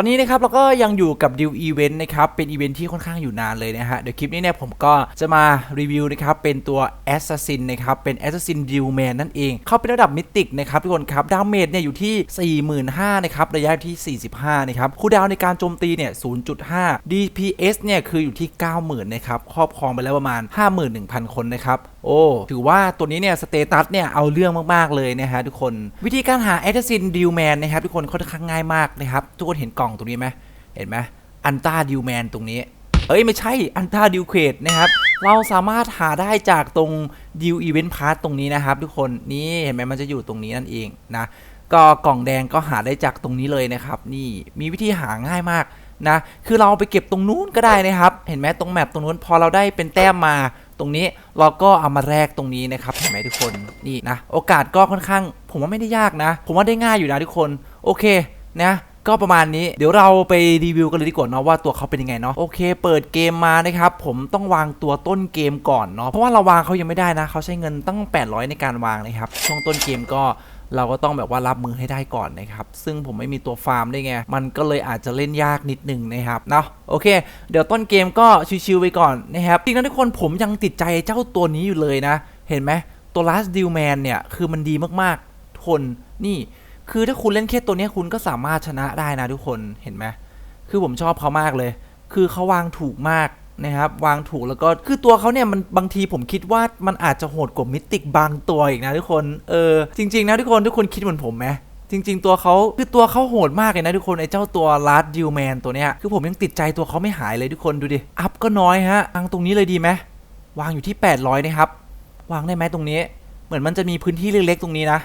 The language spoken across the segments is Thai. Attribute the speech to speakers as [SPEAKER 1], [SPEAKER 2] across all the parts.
[SPEAKER 1] ตอนนี้นะครับเราก็ยังอยู่กับดิวอีเวนต์นะครับ เป็นอีเวนต์ที่ค่อนข้างอยู่นานเลยนะฮะ เดี๋ยวคลิปนี้เนี่ยผมก็จะมารีวิวนะครับ เป็นตัว Assassin นะครับ เป็น Assassin d e w m a n นั่นเอง เขาเป็นระดับมิติกนะครับทุกคนครับ ดาเมจเนี่ยอยู่ที่ 45,000นะครับ ระยะที่ 45 นะครับ คูดาวในการโจมตีเนี่ย 0.5 DPS เนี่ยคืออยู่ที่ 90,000นะครับครอบครองไปแล้วประมาณ 51,000 คนนะครับโอ้ถือว่าตัวนี้เนี่ยสเตตัสเนี่ยเอาเรื่องมากๆเลยนะฮะทุกคน วิธีการหา Assassin d e w m a n นะครับทุกคนค่อนข้างง่ายมากนะครับทุกคนเห็นกล่องตรงนี้ไหมเห็นไหมอันต้าดิวแมนตรงนี้ เอ้ย ไม่ใช่อันต้าดิวเควดนะครับ เราสามารถหาได้จากตรงดิวอีเวนต์พาร์ตตรงนี้นะครับ ทุกคนนี่เห็นไหมมันจะอยู่ตรงนี้นั่นเองนะก็กล่องแดงก็หาได้จากตรงนี้เลยนะครับ นี่มีวิธีหาง่ายมากนะคือเราเอาไปเก็บตรงนู้นก็ได้นะครับ เห็นไหมตรงแมปตรงนู้นพอเราได้เป็นแต้มมาตรงนี้เราก็เอามาแลกตรงนี้นะครับเห็นไหมทุกคนนี่นะโอกาสก็ค่อนข้าง ผมว่าไม่ได้ยากนะ ผมว่าได้ง่ายอยู่นะทุกคนโอเคนะ ก็ประมาณนี้เดี๋ยวเราไปรีวิวกันเลยดีกว่าเนาะว่าตัวเขาเป็นยังไงเนาะโอเค เปิดเกมมานะครับผมต้องวางตัวต้นเกมก่อนเนาะเพราะว่าเราวางเขายังไม่ได้นะเขาใช้เงินตั้ง 800 ในการวางนะครับช่วงต้นเกมก็เราก็ต้องแบบว่ารับมือให้ได้ก่อนนะครับ ซึ่งผมไม่มีตัวฟาร์มได้ไง มันก็เลยอาจจะเล่นยากนิดนึงนะครับเนาะโอเค เดี๋ยวต้นเกมก็ชิวๆไปก่อนนะครับจริงๆนะทุกคนผมยังติดใจเจ้าตัวนี้อยู่เลยนะ เห็นไหมตัว last deal man เนี่ย คือมันดีมากๆ ทุกคนนี่ คือถ้าคุณเล่นแค่ตัวนี้คุณก็สามารถชนะได้นะทุกคนเห็นไหมคือผมชอบเขามากเลย คือเขาวางถูกมากนะครับวางถูกแล้วก็คือตัวเขาเนี่ยมันบางทีผมคิดว่ามันอาจจะโหดกว่ามิติกบางตัวอีกนะทุกคนเออจริง ๆ นะทุกคนทุกคนคิดเหมือนผมไหมจริง ๆ ตัวเขาคือตัวเขาโหดมากเลยนะทุกคนไอ้เจ้าตัวลาร์ดดิวแมนตัวเนี้ยคือผมยังติดใจตัวเขาไม่หายเลยทุกคนดูดิอัพก็น้อยฮะอังตรงนี้เลยดีไหมวางอยู่ที่ 800นะครับวางได้ไหมตรงนี้ เหมือนมันจะมีพื้นที่เล็กๆตรงนี้นะ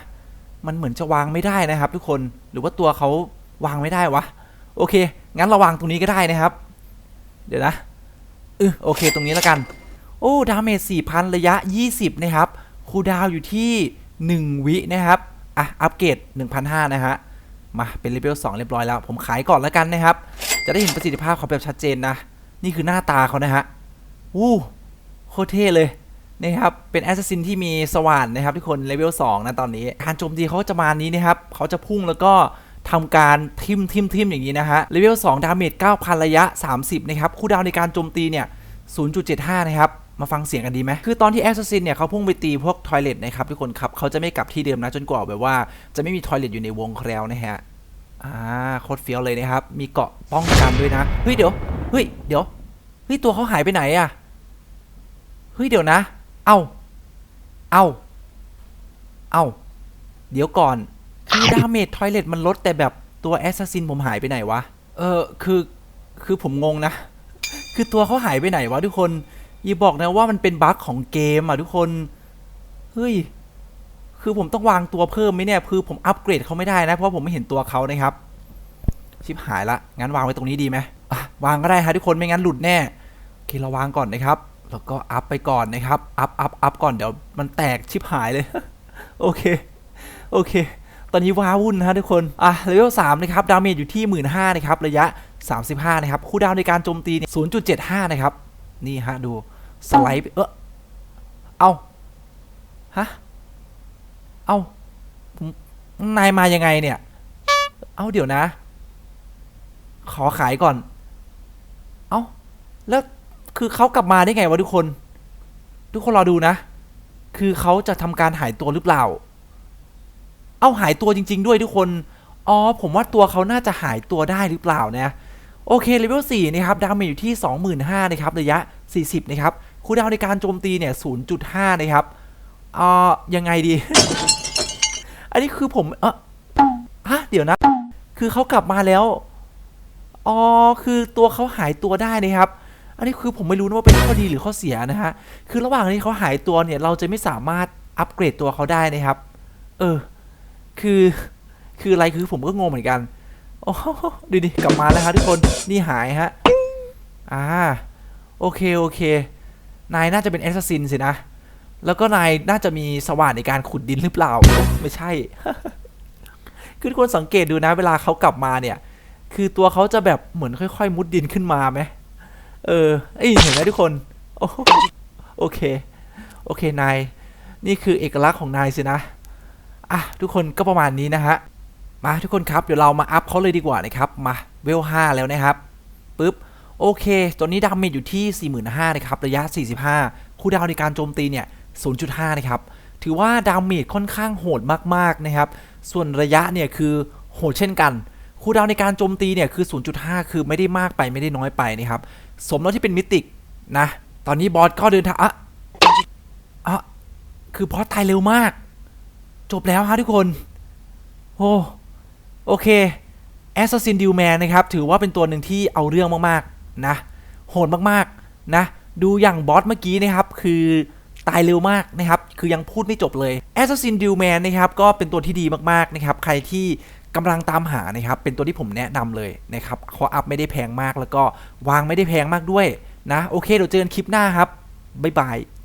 [SPEAKER 1] มันเหมือนจะวางไม่ได้นะครับ ทุกคนหรือว่าตัวเขาวางไม่ได้วะโอเค งั้นเราวางตรงนี้ก็ได้นะครับ เดี๋ยวนะเออโอเค ตรงนี้แล้วกัน โอ้ดาเมจ4,000ระยะ 20 นะครับคูดาวอยู่ที่ 1 วินะครับอะอัปเกรด1,500 นะฮะมาเป็นเลเวล2เรียบร้อยแล้ว ผมขายก่อนแล้วกันนะครับ จะได้เห็นประสิทธิภาพเขาแบบชัดเจนนะ นี่คือหน้าตาเขานะฮะวู้โคตรเท่เลย นะครับเป็นแอสซัสซินที่มีสว่านนะครับทุกคนเลเวล2นะตอนนี้การโจมตีเขาจะมานี้นะครับเขาจะพุ่งแล้วก็ทำการทิมทิมทิมอย่างนี้นะฮะเลเวล2ดาเมจ9,000 ระยะ 30 นะครับ คูลดาวในการโจมตีเนี่ย 0.75 นะครับ มาฟังเสียงกันดีไหม คือตอนที่แอสซัสซินเนี่ยเขาพุ่งไปตีพวกทอยเลทนะครับ ทุกคนครับ เขาจะไม่กลับที่เดิมนะ จนกว่าแบบว่าจะไม่มีทอยเลทอยู่ในวงแคลวนะฮะ อ่า โคตรเฟี้ยวเลยนะครับ มีเกาะป้องกันด้วยนะ เฮ้ยเดี๋ยว เฮ้ยเดี๋ยว เฮ้ยตัวเขาหายไปไหนอะเฮ้ยเดี๋ยวนะ เอ้า เอ้า เอ้า เดี๋ยวก่อน คือดาเมจทอยเลตมันลดแต่แบบตัวแอสซัสซินผมหายไปไหนวะ เออ คือ คือผมงงนะ คือตัวเขาหายไปไหนวะทุกคน อย่าบอกนะว่ามันเป็นบั๊กของเกมอะทุกคน เฮ้ย คือผมต้องวางตัวเพิ่มไหมเนี่ย คือผมอัปเกรดเขาไม่ได้นะ เพราะผมไม่เห็นตัวเขานะครับ ชิบหายละ งั้นวางไว้ตรงนี้ดีไหมอะวางก็ได้ฮะทุกคน ไม่งั้นหลุดแน่โอเคเราวางก่อนนะครับ แล้วก็อัพไปก่อนนะครับ อัพอัพอัพก่อนเดี๋ยวมันแตกชิบหายเลย โอเค โอเค ตอนนี้ว้าวุ่นนะฮะทุกคน อะเลเวล3นะครับ ดาเมจอยู่ที่15,000นะครับ ระยะ 35 นะครับ คูลดาวในการโจมตีเนี่ย0.75นะครับ นี่ฮะดู สไลด์ เออเอาฮะ เอานายมายังไงเนี่ย เอาเดี๋ยวนะ ขอขายก่อน เอาแล้ว คือเขากลับมาได้ไงวะทุกคน ทุกคนรอดูนะ คือเขาจะทำการหายตัวหรือเปล่า เอาหายตัวจริง ๆ ด้วยทุกคน อ๋อ ผมว่าตัวเขาน่าจะหายตัวได้หรือเปล่านะ โอเคเลเวล4นะครับ ดาเมจอยู่ที่ 25,000นะครับ ระยะ 40 นะครับคูดาวในการโจมตีเนี่ย0.5 นะครับอ่ายังไงดี อันนี้คือผมเออฮะ เดี๋ยวนะ คือเขากลับมาแล้ว อ๋อ คือตัวเขาหายตัวได้นะครับ อันนี้คือผมไม่รู้นะว่าเป็นข้อดีหรือข้อเสียนะฮะ คือระหว่างที่เขาหายตัวเนี่ย เราจะไม่สามารถอัปเกรดตัวเขาได้นะครับ เออ คือ คืออะไรคือผมก็งงเหมือนกัน โอ้โหดูดิ กลับมาแล้วครับทุกคน นี่หายฮะ อ่า โอเค โอเค นายน่าจะเป็นแอสซัสซินสินะ แล้วก็นายน่าจะมีสว่านในการขุดดินหรือเปล่า ไม่ใช่ คือทุกคนสังเกตดูนะ เวลาเขากลับมาเนี่ย คือตัวเขาจะแบบเหมือนค่อย ๆ มุดดินขึ้นมาไหม เออเอ้ยเห็นไหมทุกคนโอโอเค โอเคนาย นี่คือเอกลักษณ์ของนายสินะ อะ ทุกคนก็ประมาณนี้นะฮะ มาทุกคนครับ เดี๋ยวเรามาอัพเขาเลยดีกว่านะครับ มาเวล5แล้วนะครับปุ๊บ โอเคตัวนี้ดาเมจอยู่ที่ 45,000นะครับ ระยะ 45 คูลดาวในการโจมตีเนี่ย 0.5 นะครับ ถือว่าดาเมจค่อนข้างโหดมากๆนะครับ ส่วนระยะเนี่ยคือโหดเช่นกัน คูลดาวในการโจมตีเนี่ยคือ 0.5 คือไม่ได้มากไปไม่ได้น้อยไปนะครับ สมแล้วที่เป็นมิติกนะ ตอนนี้บอสก็เดินทางอะอะคือบอสตายเร็วมาก จบแล้วฮะทุกคนโอ้โอเค Assassin d u m a n นะครับ ถือว่าเป็นตัวหนึ่งที่เอาเรื่องมากๆ นะ โหดมากๆ นะ ดูอย่างบอสเมื่อกี้นะครับ คือตายเร็วมากนะครับ คือยังพูดไม่จบเลย Assassin d u m a n นะครับ ก็เป็นตัวที่ดีมากๆ นะครับ ใครที่ กำลังตามหานะครับ เป็นตัวที่ผมแนะนำเลยนะครับคออัพไม่ได้แพงมากแล้วก็วางไม่ได้แพงมากด้วยนะ โอเคเดี๋ยวเจอกันคลิปหน้าครับ บ๊ายบาย